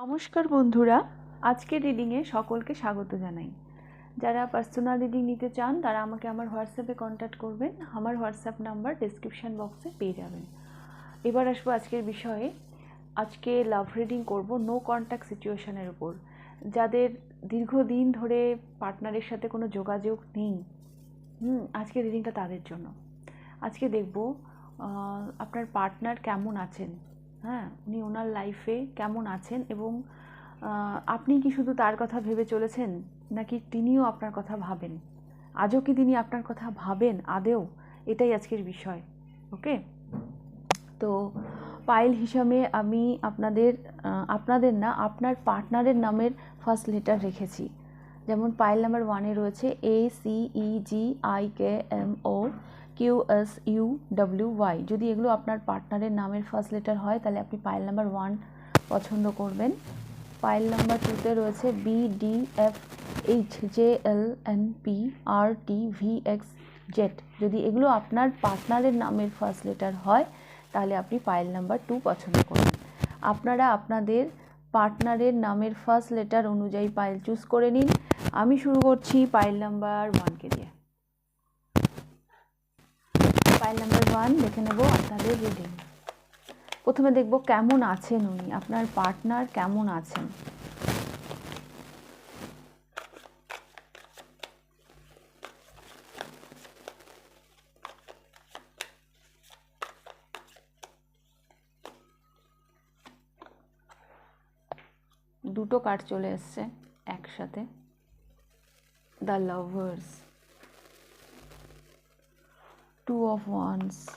নমস্কার বন্ধুরা, আজকের রিডিংয়ে সকলকে স্বাগত জানাই। যারা পার্সোনাল রিডিং নিতে চান, তারা আমাকে আমার হোয়াটসঅ্যাপে কন্ট্যাক্ট করবেন। আমার হোয়াটসঅ্যাপ নাম্বার ডিসক্রিপশান বক্সে পেয়ে যাবেন। এবার আসব আজকের বিষয়ে। আজকে লাভ রিডিং করব নো কন্ট্যাক্ট সিচুয়েশনের উপর। যাদের দীর্ঘদিন ধরে পার্টনারের সাথে কোনো যোগাযোগ নেই, হুম, আজকের রিডিংটা তাদের জন্য। আজকে দেখব আপনার পার্টনার কেমন আছেন? হ্যাঁ উনি ওনার লাইফে কেমন আছেন এবং আপনি কি শুধু তার কথা ভেবে চলেছেন নাকি তিনিও আপনার কথা ভাবেন? আজও কি তিনি আপনার কথা ভাবেন আদেও? এটাই আজকের বিষয় ওকে তো পাইল হিসাবে আমি আপনাদের আপনাদের না, আপনার পার্টনারের নামের ফার্স্ট লেটার রেখেছি। যেমন পাইল নাম্বার ওয়ানে রয়েছে A C E G I K M O Q S U W Y যদি এগুলো আপনার পার্টনারের নামের ফার্স্ট লেটার হয়, তাহলে আপনি পাইল নাম্বার ওয়ান পছন্দ করবেন। পাইল নাম্বার টুতে রয়েছে B D F H J L N P R T V X Z যদি এগুলো আপনার পার্টনারের নামের ফার্স্ট লেটার হয়, তাহলে আপনি পাইল নাম্বার টু পছন্দ করবেন। আপনারা আপনাদের পার্টনারের নামের ফার্স্ট লেটার অনুযায়ী পাইল চুজ করে নিন। আমি শুরু করছি পাইল নাম্বার ওয়ানকে দিয়ে পাইল নাম্বার ওয়ান দেখে নেব, আপনাদের রিডিং প্রথমে দেখব কেমন আছেন উনি, আপনার পার্টনার কেমন আছেন? দুটো কার্ড চলে এসছে একসাথে। The lovers two of wands.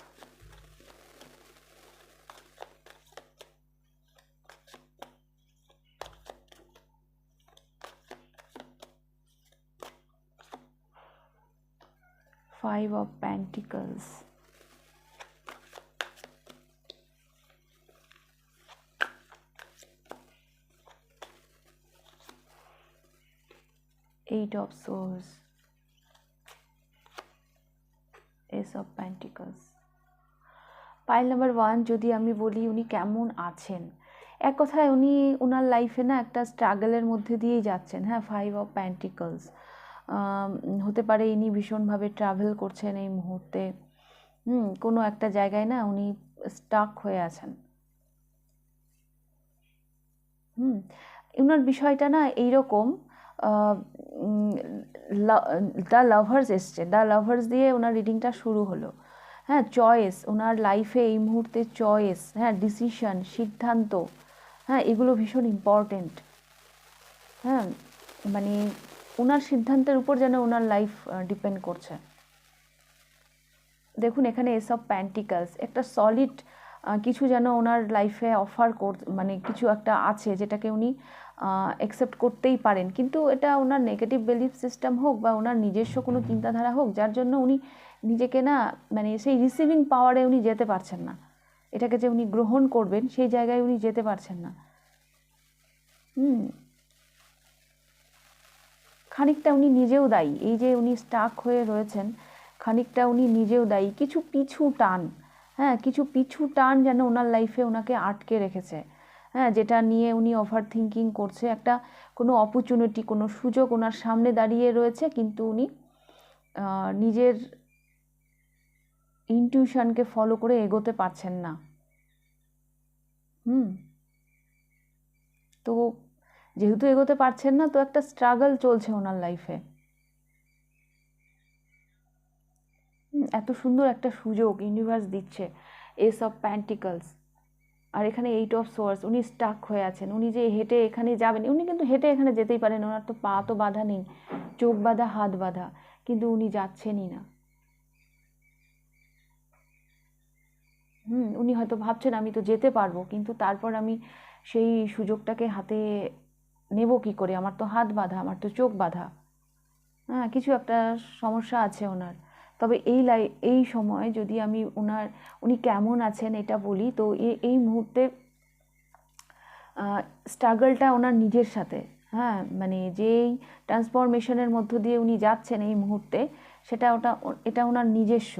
Five of pentacles. Eight of swords. Ace of pentacles. Pile number one যদি আমি বলি উনি কেমন আছেন? এক কথায় উনি ওনার লাইফে না একটা স্ট্রাগলের মধ্যে দিয়েই যাচ্ছেন হ্যাঁ ফাইভ অফ প্যান্টিকলস হতে পারে ইনি ভীষণভাবে ট্রাভেল করছেন এই মুহূর্তে। হুম, কোনো একটা জায়গায় না উনি স্টাক হয়ে আছেন। হুম ওনার বিষয়টা না এইরকম দ্য লাভার্স এসছে। দ্য লাভার্স দিয়ে ওনার রিডিংটা শুরু হলো। হ্যাঁ চয়েস ওনার লাইফে এই মুহূর্তে চয়েস হ্যাঁ ডিসিশন সিদ্ধান্ত হ্যাঁ এগুলো ভীষণ ইম্পর্টেন্ট হ্যাঁ মানে ওনার সিদ্ধান্তের উপর যেন ওনার লাইফ ডিপেন্ড করছে। দেখুন, এখানে এসব প্যান্টিকালস একটা সলিড কিছু যেন ওনার লাইফে অফার কর মানে কিছু একটা আছে যেটাকে উনি অ্যাকসেপ্ট করতেই পারেন। কিন্তু এটা ওনার নেগেটিভ বিলিফ সিস্টেম হোক বা ওনার নিজস্ব কোনো চিন্তাধারা হোক যার জন্য উনি নিজেকে না মানে সেই রিসিভিং পাওয়ারে উনি যেতে পারছেন না। এটাকে যে উনি গ্রহণ করবেন সেই জায়গায় উনি যেতে পারছেন না। হুম। খানিকটা উনি নিজেও দায়ী। এই যে উনি স্টাক হয়ে রয়েছেন খানিকটা উনি নিজেও দায়ী। কিছু পিছু টান হ্যাঁ কিছু পিছু টান যেন ওনার লাইফে ওনাকে আটকে রেখেছে। হ্যাঁ যেটা নিয়ে উনি ওভার থিঙ্কিং করছে, একটা কোনো অপরচুনিটি কোনো সুযোগ ওনার সামনে দাঁড়িয়ে রয়েছে, কিন্তু উনি নিজের ইনটিউশনকে ফলো করে এগোতে পারছেন না। হুম। তো যেহেতু এগোতে পারছেন না, তো একটা স্ট্রাগল চলছে ওনার লাইফে এত সুন্দর একটা সুযোগ ইউনিভার্স দিচ্ছে এস অফ প্যান্টিকলস আর এখানে এইট অফ সোর্স উনি স্টাক হয়ে আছেন। উনি যে হেঁটে এখানে যাবেন, উনি কিন্তু হেঁটে এখানে যেতেই পারেন, ওনার তো পা তো বাধা নেই, চোখ বাঁধা, হাত বাঁধা, কিন্তু উনি যাচ্ছেনই না। হুম, উনি হয়তো ভাবছেন, আমি তো যেতে পারব, কিন্তু তারপর আমি সেই সুযোগটাকে হাতে নেব কি করে? আমার তো হাত বাঁধা, আমার তো চোখ বাঁধা। হ্যাঁ কিছু একটা সমস্যা আছে ওনার। তবে এই লাই, এই সময় যদি আমি ওনার উনি কেমন আছেন এটা বলি, তো এই মুহূর্তে স্ট্রাগলটা ওনার নিজের সাথে হ্যাঁ? মানে যেই ট্রান্সফরমেশনের মধ্য দিয়ে উনি যাচ্ছেন এই মুহূর্তে, সেটা ওটা, এটা ওনার নিজস্ব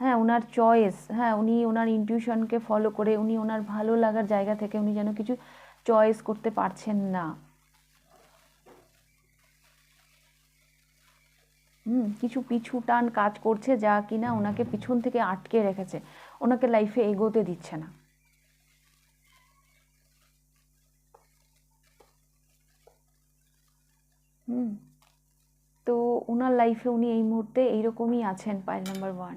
হ্যাঁ? ওনার চয়েস হ্যাঁ? উনি ওনার ইনটিউশনকে ফলো করে, উনি ওনার ভালো লাগার জায়গা থেকে উনি যেন কিছু চয়েস করতে পারছেন না। হুম, কিছু পিছু টান কাজ করছে যা কিনা ওনাকে পিছন থেকে আটকে রেখেছে। ওনাকে লাইফে এগোতে দিচ্ছে না। হুম, তো ওনার লাইফে উনি এই মুহূর্তে এইরকমই আছেন পাইল নাম্বার ওয়ান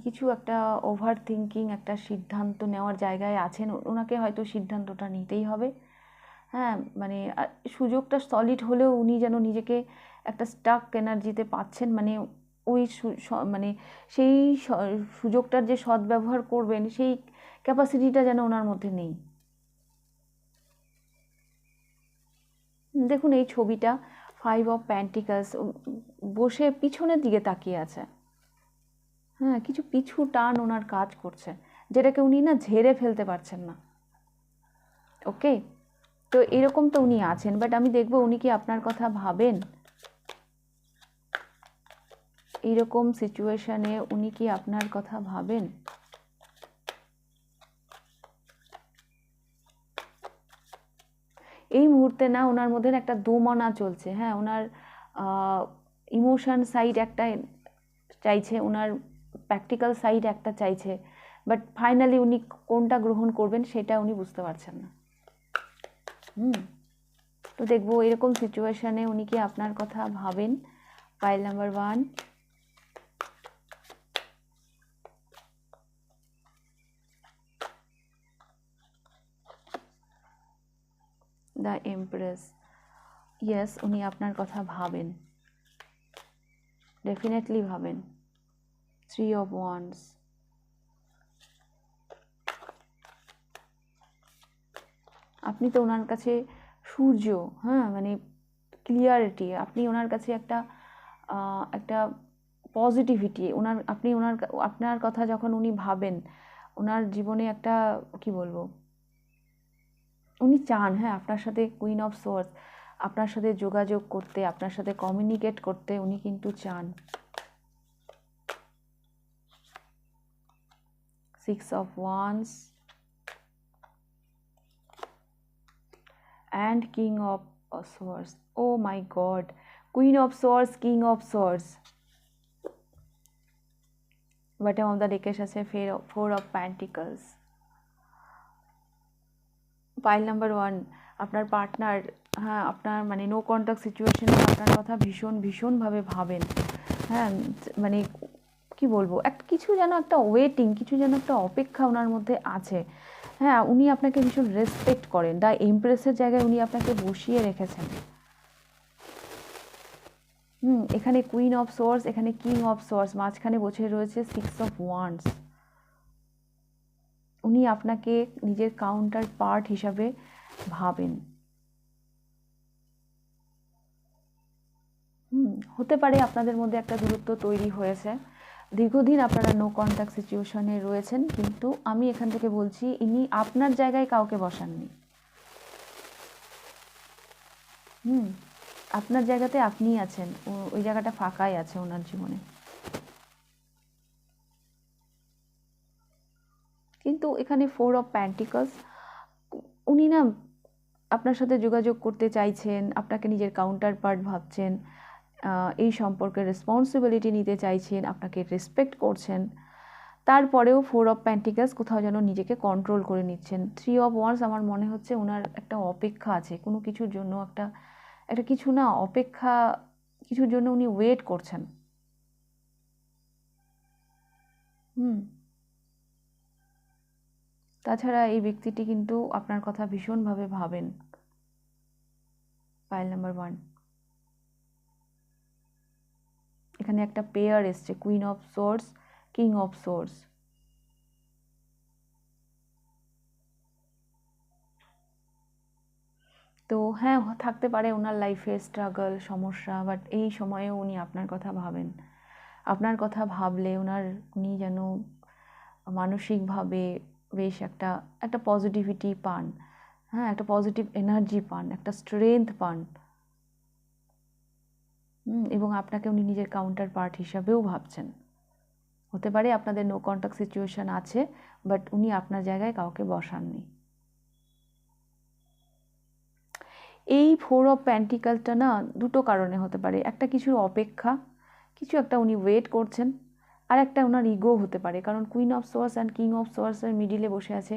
কিছু একটা ওভার থিঙ্কিং একটা সিদ্ধান্ত নেওয়ার জায়গায় আছেন। ওনাকে হয়তো সিদ্ধান্তটা নিতেই হবে। হ্যাঁ মানে সুযোগটা সলিড হলেও উনি যেন নিজেকে একটা স্টাক এনার্জিতে পাচ্ছেন মানে ওই মানে সেই সুযোগটার যে সদ্ব্যবহার করবেন, সেই ক্যাপাসিটিটা যেন ওনার মধ্যে নেই। দেখুন, এই ছবিটা ফাইভ অফ প্যান্টিকাস বসে পিছনের দিকে তাকিয়ে আছে। হ্যাঁ কিছু পিছু টান ওনার কাজ করছে, যেটাকে উনি না ঝেড়ে ফেলতে পারছেন না। ওকে তো এরকম তো উনি আছেন বাট আমি দেখব উনি কি আপনার কথা ভাবেন? এইরকম সিচুয়েশানে উনি কি আপনার কথা ভাবেন? এই মুহূর্তে না ওনার মধ্যে একটা দোমনা চলছে হ্যাঁ ওনার ইমোশন সাইড একটা চাইছে, ওনার প্র্যাকটিক্যাল সাইড একটা চাইছে বাট ফাইনালি উনি কোনটা গ্রহণ করবেন সেটা উনি বুঝতে পারছেন না। হুম। তো দেখব এরকম সিচুয়েশানে উনি কি আপনার কথা ভাবেন? File number one the empress yes উনি আপনার কথা ভাবেন। ডেফিনেটলি ভাবেন। থ্রি অফ ওয়ান্স আপনি তো ওনার কাছে সূর্য হ্যাঁ মানে ক্লিয়ারিটি আপনি ওনার কাছে একটা একটা পজিটিভিটি ওনার, আপনি ওনার, আপনার কথা যখন উনি ভাবেন, ওনার জীবনে একটা, কি বলব, উনি চান হ্যাঁ আপনার সাথে কুইন অফ সোর্স আপনার সাথে যোগাযোগ করতে, আপনার সাথে কমিউনিকেট করতে উনি কিন্তু চান। Six of wands and king of swords oh my god queen of swords king of swords bottom of the deck আছে four of pentacles pile number one আপনার পার্টনার হ্যাঁ আপনার মানে নো কন্ট্যাক্ট সিচুয়েশনে আপনার কথা ভীষণ ভীষণভাবে ভাবেন হ্যাঁ মানে কি বলব? একটা কিছু যেন একটা ওয়েটিং কিছু যেন একটা অপেক্ষা ওনার মধ্যে আছে। হ্যাঁ উনি আপনাকে ভীষণ রেসপেক্ট করেন। দ্য ইমপ্রেসের জায়গায় উনি আপনাকে বসিয়ে রেখেছেন। হুম, এখানে কুইন অফ সোর্স এখানে কিং অফ সোর্স মাঝখানে বসে রয়েছে সিক্স অফ ওয়ান্স উনি আপনাকে নিজের কাউন্টার পার্ট হিসাবে ভাবেন। হুম, হতে পারে আপনাদের মধ্যে একটা দূরত্ব তৈরি হয়েছে। দীর্ঘদিন আপনারা নো কন্ট্যাক্ট সিচুয়েশনে রয়েছেন, কিন্তু আমি এখান থেকে বলছি, ইনি আপনার জায়গায় কাউকে বসাননি। হুম, আপনার জায়গাতে আপনিই আছেন ওই জায়গাটা ফাঁকাই আছে ওনার জীবনে। কিন্তু এখানে ফোর অফ প্যান্টিকলস উনি না আপনার সাথে যোগাযোগ করতে চাইছেন, আপনাকে নিজের কাউন্টার পার্ট ভাবছেন এই সম্পর্কে রেসপন্সিবিলিটি নিতে চাইছেন, আপনাকে রেসপেক্ট করছেন। তারপরেও ফোর অফ প্যান্টিকাস কোথাও যেন নিজেকে কন্ট্রোল করে নিচ্ছেন। থ্রি অফ ওয়ান্স আমার মনে হচ্ছে ওনার একটা অপেক্ষা আছে। কোনো কিছুর জন্য একটা একটা কিছু না, অপেক্ষা, কিছুর জন্য উনি ওয়েট করছেন। হুম। তাছাড়া এই ব্যক্তিটি কিন্তু আপনার কথা ভীষণভাবে ভাবেন। ফাইল নাম্বার ওয়ান এখানে একটা পেয়ার এসছে queen of swords king of swords তো হ্যাঁ থাকতে পারে ওনার লাইফে স্ট্রাগল সমস্যা বাট এই সময়েও উনি আপনার কথা ভাবেন। আপনার কথা ভাবলে ওনার উনি যেন মানসিকভাবে বেশ একটা একটা পজিটিভিটি পান। হ্যাঁ একটা পজিটিভ এনার্জি পান, একটা স্ট্রেংথ পান। এবং আপনাকে উনি নিজের কাউন্টার পার্ট হিসাবেও ভাবছেন। হতে পারে আপনাদের নো কন্ট্যাক্ট সিচুয়েশন আছে বাট উনি আপনার জায়গায় কাউকে বসাননি। এই ফোর অফ প্যান্টিকালটা না দুটো কারণে হতে পারে। একটা কিছুর অপেক্ষা, কিছু একটা উনি ওয়েট করছেন, আর একটা ওনার ইগো হতে পারে। কারণ queen of swords and king of সোয়ার্সের মিডিলে বসে আছে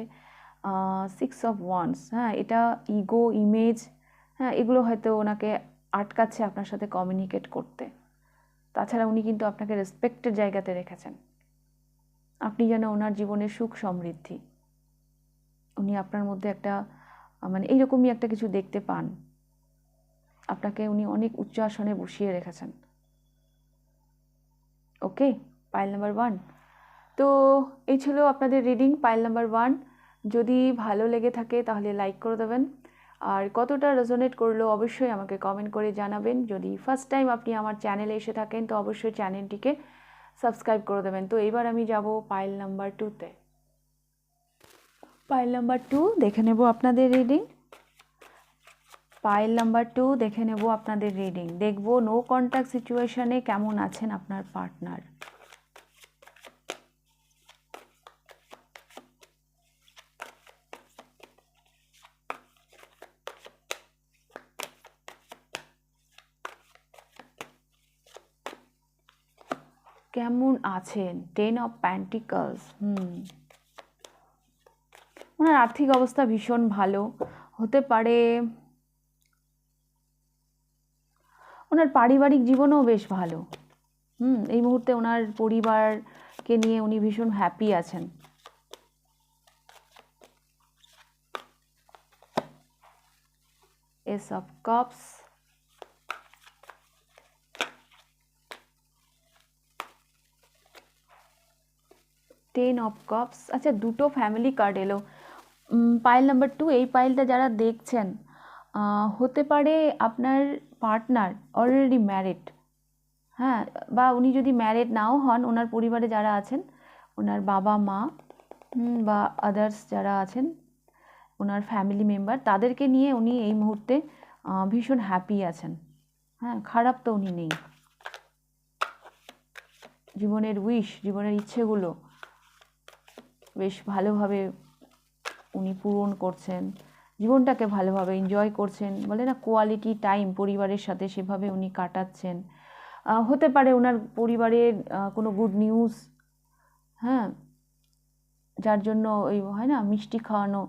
সিক্স অফ ওয়ান্স হ্যাঁ এটা ইগো ইমেজ হ্যাঁ এগুলো হয়তো ওনাকে আটকাচ্ছে আপনার সাথে কমিউনিকেট করতে। তাছাড়া উনি কিন্তু আপনাকে রেসপেক্টের জায়গাতে রেখেছেন। আপনি যেন ওনার জীবনের সুখ সমৃদ্ধি। উনি আপনার মধ্যে একটা মানে এইরকমই একটা কিছু দেখতে পান। আপনাকে উনি অনেক উচ্চ আসনে বসিয়ে রেখেছেন। ওকে পাইল নাম্বার ওয়ান তো এই ছিল আপনাদের রিডিং পাইল নাম্বার ওয়ান যদি ভালো লেগে থাকে তাহলে লাইক করে দেবেন। আর কতটা রেজোনেট করল অবশ্যই আমাকে কমেন্ট করে জানাবেন। যদি ফার্স্ট টাইম আপনি আমার চ্যানেলে এসে থাকেন, তো অবশ্যই চ্যানেলটিকে সাবস্ক্রাইব করে দেবেন। তো এবার আমি যাব পাইল নাম্বার টুতে পাইল নাম্বার টু দেখে নেব আপনাদের রিডিং পাইল নাম্বার টু দেখে নেব আপনাদের রিডিং দেখব নো কন্ট্যাক্ট সিচুয়েশানে কেমন আছেন আপনার পার্টনার কেমন আছেন? টেন অফ প্যান্টিকলস হুম। ওনার আর্থিক অবস্থা ভীষণ ভালো। হতে পারে ওনার পারিবারিক জীবনও বেশ ভালো। হুম, এই মুহূর্তে ওনার পরিবারকে নিয়ে উনি ভীষণ হ্যাপি আছেন। Ace of cups ten of cups আচ্ছা দুটো ফ্যামিলি কার্ড এলো। পাইল নাম্বার টু এই পাইলটা যারা দেখছেন হতে পারে আপনার পার্টনার অলরেডি ম্যারিড হ্যাঁ বা উনি যদি ম্যারিড নাও হন, ওনার পরিবারে যারা আছেন, ওনার বাবা, মা বা আদার্স যারা আছেন, ওনার ফ্যামিলি মেম্বার তাদেরকে নিয়ে উনি এই মুহূর্তে ভীষণ হ্যাপি আছেন। হ্যাঁ খারাপ তো উনি নেই। জীবনের উইশ জীবনের ইচ্ছেগুলো। বেশ ভালোভাবে উনি পূরণ করছেন, জীবনটাকে ভালোভাবে এনজয় করছেন, বলে না কোয়ালিটি টাইম পরিবারের সাথে সেভাবে উনি কাটাচ্ছেন। হতে পারে ওনার পরিবারের কোনো গুড নিউজ হ্যাঁ যার জন্য ওই, হয় না, মিষ্টি খাওয়ানো,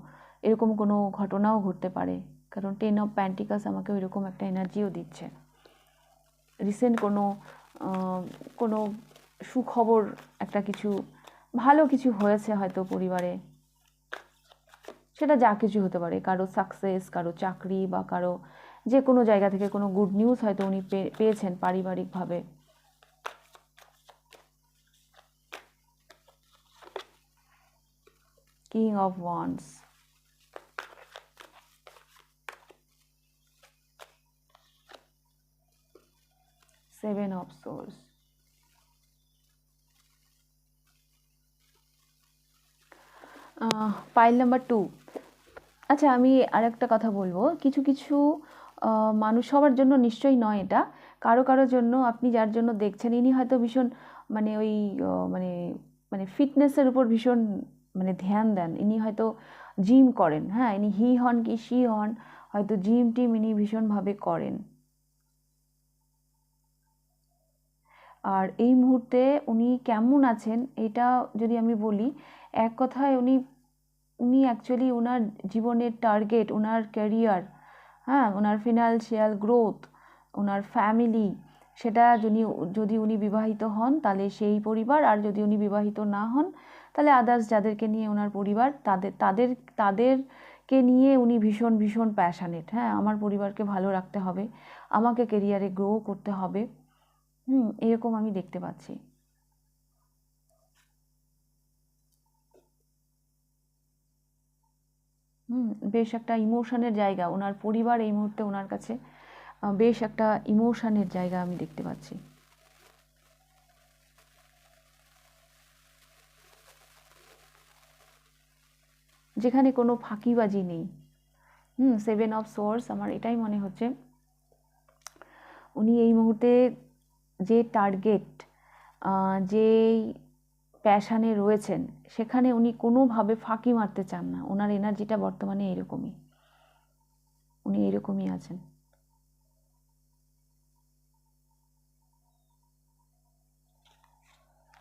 এরকম কোনো ঘটনাও ঘটতে পারে। কারণ টেন অফ প্যান্টিকাস আমাকে ওই রকম একটা এনার্জিও দিচ্ছে। রিসেন্ট কোনো কোনো সুখবর, একটা কিছু ভালো কিছু হয়েছে হয়তো পরিবারে। সেটা যা কিছু হতে পারে, কারও সাকসেস কারও চাকরি বা কারও যে কোনো জায়গা থেকে কোনো গুড নিউজ হয়তো উনি পেয়েছেন পারিবারিকভাবে। King of wands seven of swords pile number two আচ্ছা আমি আরেকটা কথা বলব। কিছু কিছু মানুষ সবার জন্য নিশ্চয়ই নয় এটা। কারও কারোর জন্য আপনি যার জন্য দেখছেন, ইনি হয়তো ভীষণ মানে ওই মানে মানে ফিটনেসের উপর ভীষণ মানে ধ্যান দেন। ইনি হয়তো জিম করেন হ্যাঁ? ইনি হি হন কি সি হন, হয়তো জিম টিম ইনি ভীষণভাবে করেন। আর এই মুহূর্তে উনি কেমন আছেন, এটা যদি আমি বলি এক কথায় উনি উনি অ্যাকচুয়ালি ওনার জীবনের টার্গেট ওনার ক্যারিয়ার হ্যাঁ ওনার ফিনান্সিয়াল গ্রোথ ওনার ফ্যামিলি সেটা যদি যদি উনি বিবাহিত হন, তাহলে সেই পরিবার, আর যদি উনি বিবাহিত না হন, তাহলে আদার্স যাদেরকে নিয়ে ওনার পরিবার, তাদের তাদের, তাদেরকে নিয়ে উনি ভীষণ ভীষণ প্যাশানেট হ্যাঁ আমার পরিবারকে ভালো রাখতে হবে, আমাকে কেরিয়ারে গ্রো করতে হবে, হুম, এরকম আমি দেখতে পাচ্ছি। হুম, বেশ একটা ইমোশনের জায়গা। ওনার পরিবার এই মুহূর্তে ওনার কাছে বেশ একটা ইমোশনের জায়গা আমি দেখতে পাচ্ছি। যেখানে কোনো ফাঁকিবাজি নেই। হুম সেভেন অফ সোর্স আমার এটাই মনে হচ্ছে। উনি এই মুহূর্তে যে টার্গেট যেই প্যাশানে রয়েছেন, সেখানে উনি কোনোভাবে ফাঁকি মারতে চান না। ওনার এনার্জিটা বর্তমানে এরকমই। উনি এরকমই আছেন।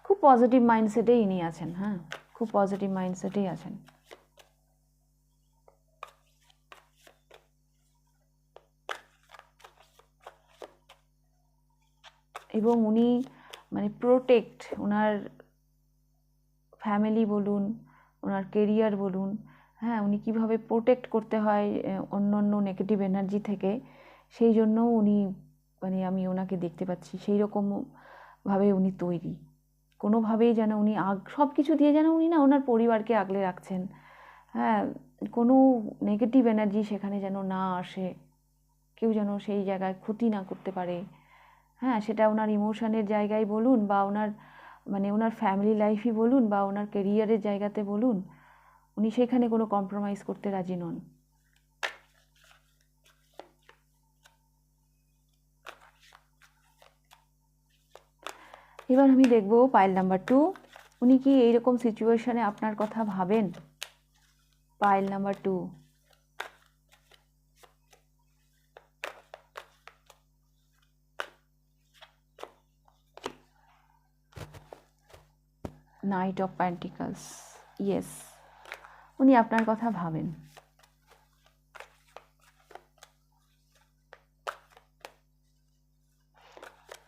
খুব পজিটিভ মাইন্ডসেটেই ইনি আছেন হ্যাঁ? খুব পজিটিভ মাইন্ডসেটেই আছেন। এবং উনি মানে প্রোটেক্ট ওনার ফ্যামিলি বলুন, ওনার কেরিয়ার বলুন হ্যাঁ উনি কীভাবে প্রোটেক্ট করতে হয় অন্য অন্য নেগেটিভ এনার্জি থেকে, সেই জন্যও উনি মানে আমি ওনাকে দেখতে পাচ্ছি, সেই রকমভাবে উনি তৈরি। কোনোভাবেই যেন উনি আগ সব কিছু দিয়ে যেন উনি না ওনার পরিবারকে আগলে রাখছেন। হ্যাঁ কোনো নেগেটিভ এনার্জি সেখানে যেন না আসে, কেউ যেন সেই জায়গায় ক্ষতি না করতে পারে। হ্যাঁ সেটা ওনার ইমোশনের জায়গায় বলুন বা ওনার মানে ওনার ফ্যামিলি লাইফই বলুন বা ওনার কেরিয়ারের জায়গাতে বলুন, উনি সেখানে কোনো কম্প্রোমাইজ করতে রাজি নন। এবার আমি দেখব পাইল নাম্বার টু উনি কি এইরকম সিচুয়েশানে আপনার কথা ভাবেন? Pile number two knight of pentacles yes উনি আপনার কথা ভাবেন।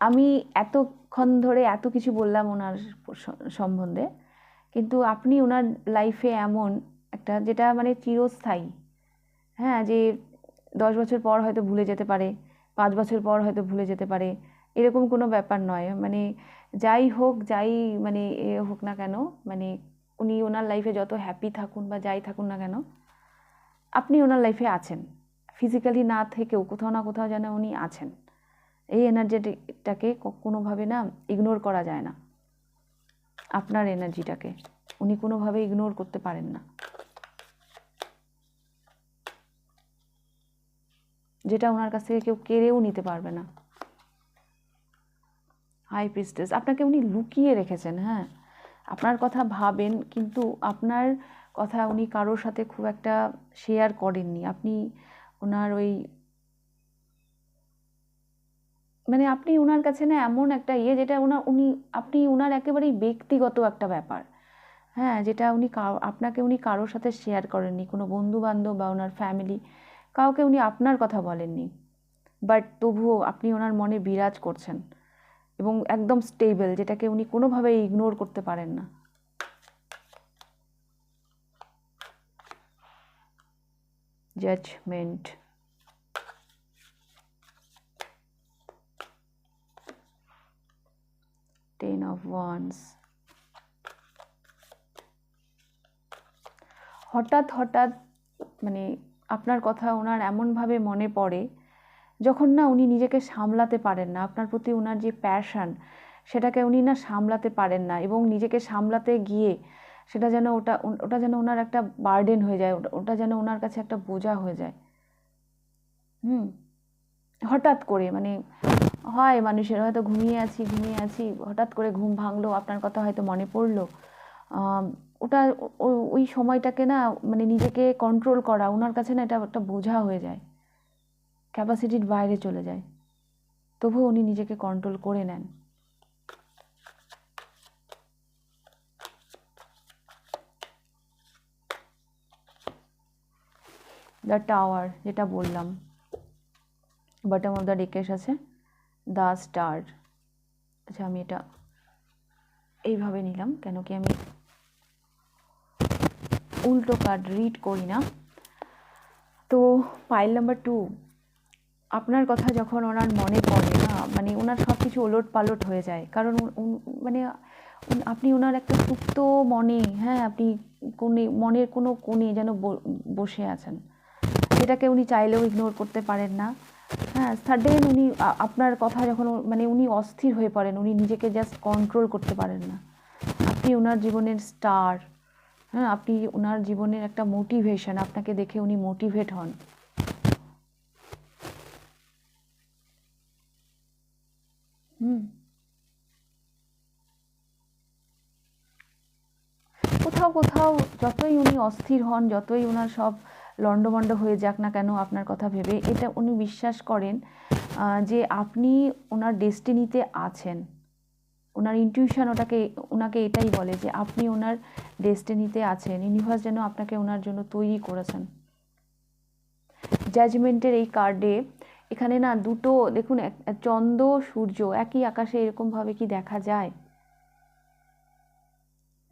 আমি এতক্ষণ ধরে এত কিছু বললাম ওনার সম্বন্ধে, কিন্তু আপনি ওনার লাইফে এমন একটা যেটা মানে চিরস্থায়ী। হ্যাঁ যে দশ বছর পর হয়তো ভুলে যেতে পারে, পাঁচ বছর পর হয়তো ভুলে যেতে পারে এরকম কোনো ব্যাপার নয়। মানে যাই হোক, যাই মানে এ হোক না কেন মানে উনি ওনার লাইফে যত হ্যাপি থাকুন বা যাই থাকুন না কেন, আপনি ওনার লাইফে আছেন। ফিজিক্যালি না থেকেও কোথাও না কোথাও যেন উনি আছেন। এই এনার্জিটাকে কোনোভাবে না ইগনোর করা যায় না। আপনার এনার্জিটাকে উনি কোনোভাবে ইগনোর করতে পারেন না। যেটা ওনার কাছ থেকে কেউ কেড়েও নিতে পারবে না। হাই প্রিস্টেস আপনাকে উনি লুকিয়ে রেখেছেন হ্যাঁ। আপনার কথা ভাবেন, কিন্তু আপনার কথা উনি কারোর সাথে খুব একটা শেয়ার করেননি। আপনি ওনার ওই মানে আপনি ওনার কাছে না এমন একটা ইয়ে যেটা ওনার উনি আপনি ওনার একেবারেই ব্যক্তিগত একটা ব্যাপার হ্যাঁ যেটা উনি আপনাকে উনি কারোর সাথে শেয়ার করেননি। কোনো বন্ধু বান্ধব বা ওনার ফ্যামিলি কাউকে উনি আপনার কথা বলেননি। বাট তবুও আপনি ওনার মনে বিরাজ করছেন। এবং একদম স্টেবল যেটাকে উনি কোনোভাবে ইগনোর করতে পারেন না। জাজমেন্ট টেন অফ ওয়ান্স হঠাৎ হঠাৎ মানে আপনার কথা ওনার এমনভাবে মনে পড়ে যখন না উনি নিজেকে সামলাতে পারেন না, আপনার প্রতি ওনার যে প্যাশান সেটাকে উনি না সামলাতে পারেন না এবং নিজেকে সামলাতে গিয়ে সেটা যেন ওটা ওটা যেন ওনার একটা বার্ডেন হয়ে যায়, ওটা যেন ওনার কাছে একটা বোঝা হয়ে যায়। হুম? হঠাৎ করে মানে হয় মানুষের, হয়তো ঘুমিয়ে আছি ঘুমিয়ে আছি, হঠাৎ করে ঘুম ভাঙলো, আপনার কথা হয়তো মনে পড়ল। ওটা ওই সময়টাকে না মানে নিজেকে কন্ট্রোল করা ওনার কাছে না এটা একটা বোঝা হয়ে যায়। ক্যাপাসিটির বাইরে চলে যায়। তবুও উনি নিজেকে কন্ট্রোল করে নেন। দ্য টাওয়ার যেটা বললাম। বটম অফ দ্য ডেকেশ আছে। দ্য স্টার আচ্ছা আমি এটা এইভাবে নিলাম, কেন কি আমি উল্টো কার্ড রিড করি না। তো পাইল নাম্বার টু আপনার কথা যখন ওনার মনে পড়ে, না মানে ওনার সব কিছু ওলট পালট হয়ে যায়। কারণ মানে আপনি ওনার একটা সুপ্ত মনে হ্যাঁ আপনি কোনে মনের কোনো কোণে যেন বসে আছেন। সেটাকে উনি চাইলেও ইগনোর করতে পারেন না। হ্যাঁ সাডেন উনি আপনার কথা যখন মানে উনি অস্থির হয়ে পড়েন, উনি নিজেকে জাস্ট কন্ট্রোল করতে পারেন না। আপনি ওনার জীবনের স্টার হ্যাঁ আপনি ওনার জীবনের একটা মোটিভেশন আপনাকে দেখে উনি মোটিভেট হন। হুম কোথাও যতই উনি অস্থির হন, যতই ওনার সব লণ্ডভণ্ড হয়ে যাক না কেন, আপনার কথা ভেবে, এটা উনি বিশ্বাস করেন যে আপনি ওনার ডেস্টিনিতে আছেন। ওনার ইনটিউশন ওটাকে ওনাকে এটাই বলে যে আপনি ওনার ডেস্টিনিতে আছেন। ইউনিভার্স যেন আপনাকে ওনার জন্য তৈরি করেছেন। জাজমেন্টের এই কার্ডে এখানে না দুটো, দেখুন চন্দ্র, সূর্য একই আকাশে এরকমভাবে কি দেখা যায়?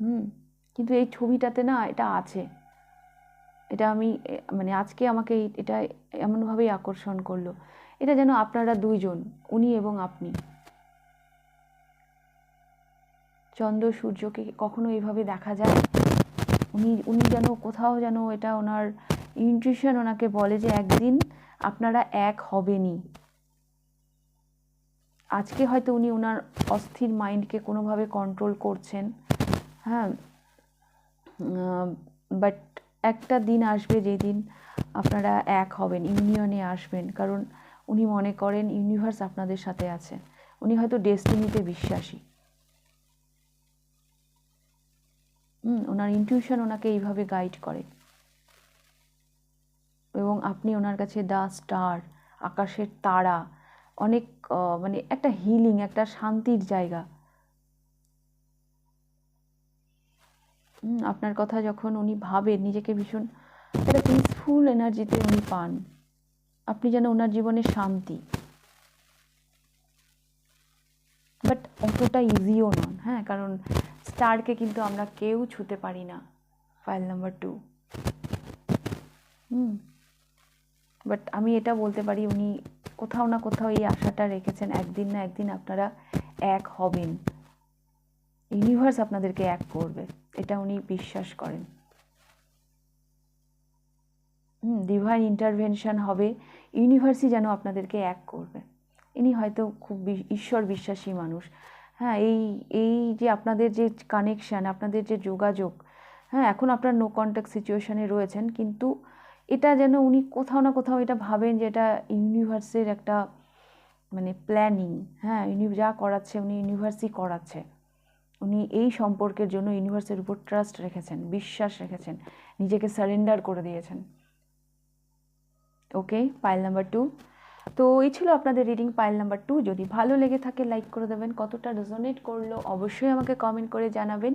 হুম, কিন্তু এই ছবিটাতে না এটা আছে। এটা আমি মানে আজকে আমাকে এটা এমনভাবেই আকর্ষণ করল। এটা যেন আপনারা দুইজন, উনি এবং আপনি। চন্দ্র, সূর্যকে কখনো এইভাবে দেখা যায়? উনি উনি যেন কোথাও যেন এটা ওনার ইনটিউশন ওনাকে বলে যে একদিন আপনারা এক হবেনই। আজকে হয়তো উনি ওনার অস্থির মাইন্ডকে কোনোভাবে কন্ট্রোল করছেন। হ্যাঁ বাট একটা দিন আসবে যেদিন আপনারা এক হবেন, ইউনিয়নে আসবেন। কারণ উনি মনে করেন ইউনিভার্স আপনাদের সাথে আছে। উনি হয়তো ডেস্টিনিতে বিশ্বাসী। হুম ওনার ইনটিউশন ওনাকে এইভাবে গাইড করে। এবং আপনি ওনার কাছে দ্য স্টার, আকাশের তারা, অনেক মানে একটা হিলিং, একটা শান্তির জায়গা। আপনার কথা যখন উনি ভাবেন, নিজেকে ভীষণ, একটা পিসফুল এনার্জিতে উনি পান। আপনি যেন ওনার জীবনে শান্তি। বাট অতটা ইজিও নন হ্যাঁ? কারণ স্টারকে কিন্তু আমরা কেউ ছুতে পারি না। ফাইল নাম্বার টু হুম। বাট আমি এটা বলতে পারি, উনি কোথাও না কোথাও এই আশাটা রেখেছেন, একদিন না একদিন আপনারা এক হবেন। ইউনিভার্স আপনাদেরকে এক করবে, এটা উনি বিশ্বাস করেন। হুম ডিভাইন ইন্টারভেনশন হবে ইউনিভার্সই যেন আপনাদেরকে এক করবে। ইনি হয়তো খুব ঈশ্বর বিশ্বাসী মানুষ। হ্যাঁ এই এই যে আপনাদের যে কানেকশান আপনাদের যে যোগাযোগ হ্যাঁ এখন আপনার নো কন্ট্যাক্ট সিচুয়েশানে রয়েছেন, কিন্তু এটা যেন উনি কোথাও না কোথাও এটা ভাবেন যে এটা ইউনিভার্সের একটা মানে প্ল্যানিং হ্যাঁ ইউনি যা করাচ্ছে উনি ইউনিভার্সই করাচ্ছে। উনি এই সম্পর্কের জন্য ইউনিভার্সের উপর ট্রাস্ট রেখেছেন, বিশ্বাস রেখেছেন, নিজেকে সারেন্ডার করে দিয়েছেন। ওকে পাইল নাম্বার টু তো এই ছিল আপনাদের রিডিং পাইল নাম্বার টু যদি ভালো লেগে থাকে লাইক করে দেবেন। কতটা রেজোনেট করল, অবশ্যই আমাকে কমেন্ট করে জানাবেন।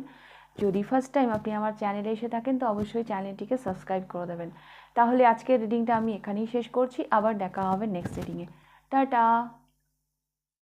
যদি ফার্স্ট টাইম আপনি আমার চ্যানেলে এসে থাকেন, তো অবশ্যই চ্যানেলটিকে সাবস্ক্রাইব করে দেবেন। তাহলে আজকের রিডিংটা আমি এখানেই শেষ করছি। আবার দেখা হবে নেক্সট রিডিংয়ে টাটা!